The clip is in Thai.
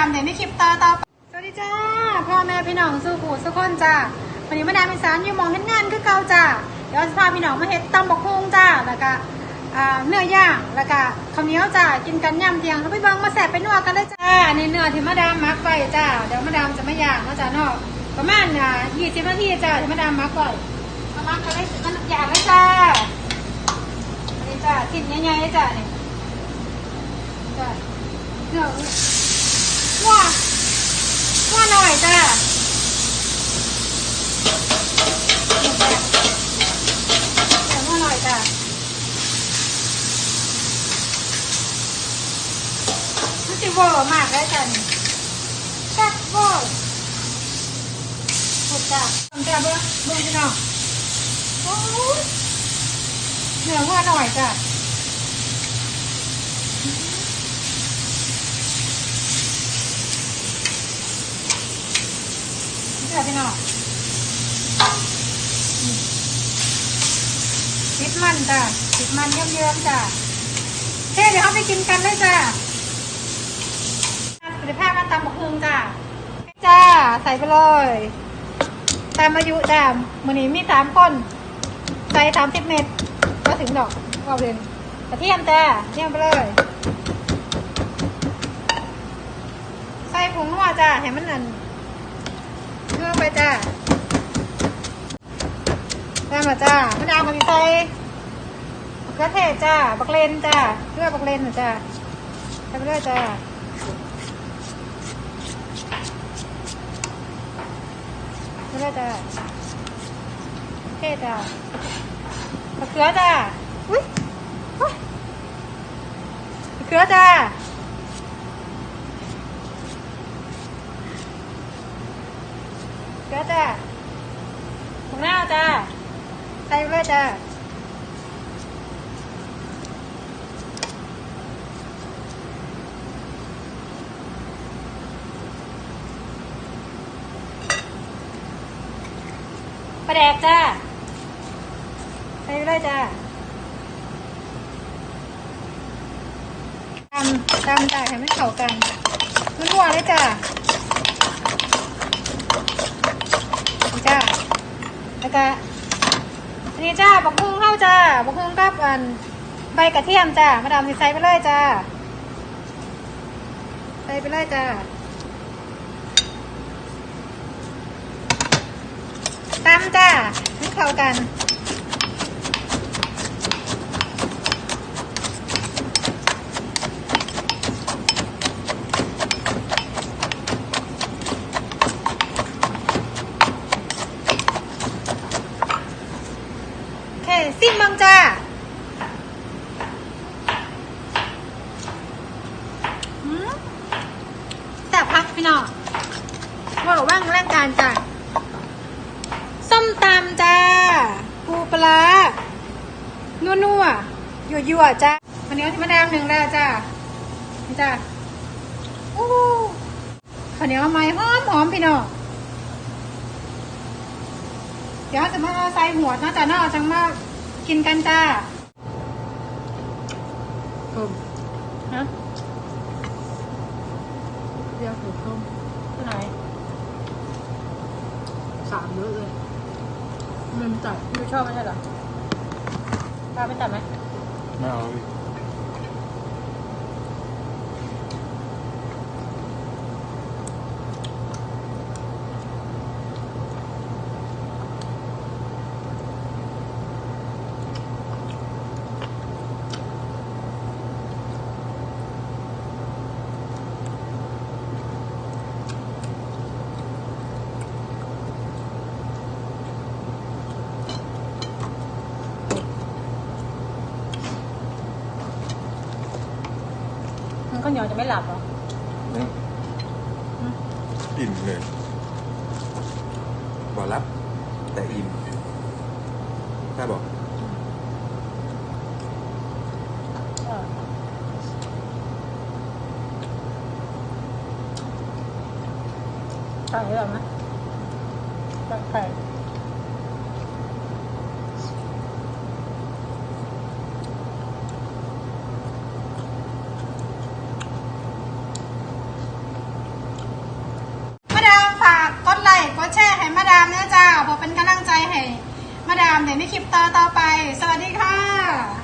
ามเดี๋ยวในคลิปต่อต่อไปสวัสดีจ้าพ่อแม่พี่น้องสู้ผู้สุกคนจ้าวันนี้มาดามอีสานอยู่มองเฮ็ดงานคือเก่าจ้าเดี๋ยวจะพาพี่น้องมาเฮ็ดตำบกฮุงจ้าแล้วก็เนื้อย่างแล้วก็ข้าวเหนียวจ้ากินกันย่ำเที่ยงเขาไปเบิ่งมาแสบไปนัวกันเลยจ้าอันนี้เนื้อที่มาดามมักไว้จ้าเดี๋ยวมาดามจะไมาย่างนะจ้าเนาะประมาณอ่า20นาทีจ้าที่มาดามมักไว้มามักกันเลยมันย่างเลยจ้าอันนี้จ้ากินใหญ่ๆจ้านี่จ้าเนื้อ ว่าหน่อยจ้าเดี๋ยวหน่อยจ้ามันจะเวอร์มากเลยจ้านี่แซ่บเวอร์ถูกจ้าทำจ้าเบิ้งเบิ้งพี่น้องโอ้ยเนื้อว่าหน่อยจ้า ค่ะพี่น้องติดมันจ้ะติดมันเยิ้มๆจ้ะเฮ้เดี๋ยวเขาไปกินกันเลยจ้ะสุขภาพมาตำบักฮุงจ้ะจ้า ใส่ไปเลย ตามอายุจ้ะมือนี้มีสามคนใส่สามสิบเม็ดก็ถึงดอกเอาเลยกระเทียมจ้ะเทียมไปเลย ใส่ผงนัวจ้ะให้มันนั่น ไปจ้าได้มาจ้ามะนาวกับดีไซบักระเทศจ้าบักเลนจ้าเลือบักเลนหน่อยจ้าไปเรื่อยจ้าไปเรื่อยจ้าเทศจ้าบักเขือจ้าอุ้ยอุ้ยบักเขือจ้า เกลือจ้าถุงหน้าจ้าใส่ไปเลยจ้าปลาแดกจ้าใส่ไปเลยจ้าตำตำจ้าให้มันเข้ากันนัวเลยจ้า นี่จ้า แล้วก็อันนี้จ้าบักฮุ้งเข้าจ้าบักฮุ้งกับอันใบกระเทียมจ้ามาดามสิใส่ไปเลยจ้าใส่ไปเลยจ้าตามจ้าให้เข้ากัน โอเคซิ มบังจ้าหืมแซ่พักพี่น้องว่าว่างแรงการจ้าส้มตำจ้า ปูปลานัวนัวยั่วยั่วจ้าวันนี้มาดามหนึ่งแล้วจ้านี่จ้าอู้ข้าวเหนียวไม้หอมหอมพี่น้องเดี๋ยวจะมาใส่หัวนะจ๊ะเนาจังมาก นกันจ้าต้มฮะเรียกหมูต้มตัวไหนสามเยอะเลยมันจัดยูชอบไม่ใช่เหรอตาไม่ตัดไหมไม่เอา พี่มันก็เหนียวจะไม่หลับเหรออืมอิ่มเลยบอกรับ แต่อิ่มใช่บอกเออใส่หรอไหม ให้มาดามเดี๋ยวในคลิปต่อต่อไป สวัสดีค่ะ